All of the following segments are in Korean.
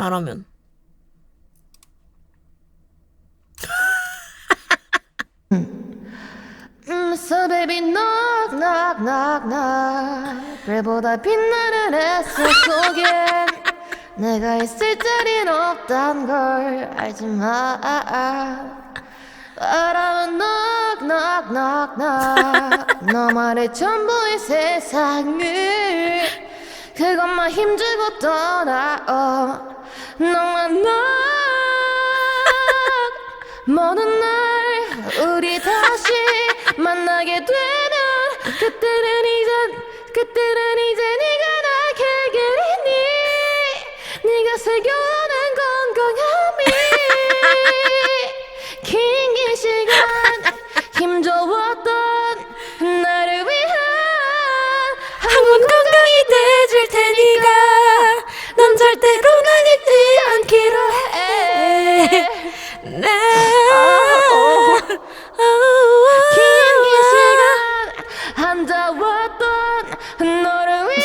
나라면. 음, so baby knock knock knock knock 별보다 빛나는 햇살 속엔 내가 있을 자리는 없단 걸 알지 마 바람은 knock knock knock knock 너만의 전부인 세상을 힘주고 떠나 어 너만 knock 먼날 우리 다시 만나게 되면 그때는 이제 그때는 이제 네가 나에게 그리니? 네가 새겨 시간 앉아왔던 너를 위한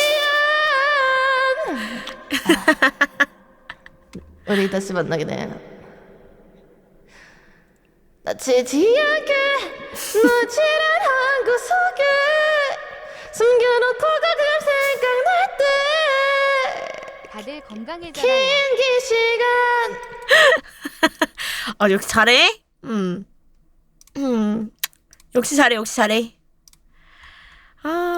우리 다시 만나게 돼 다치지 않게 너지란 한 구석에 숨겨놓고 가끔 생각날 때 다들 건강해져라. 긴긴 시간 아 역시 잘해. 음. 음. 역시 잘해. 역시 잘해. 아.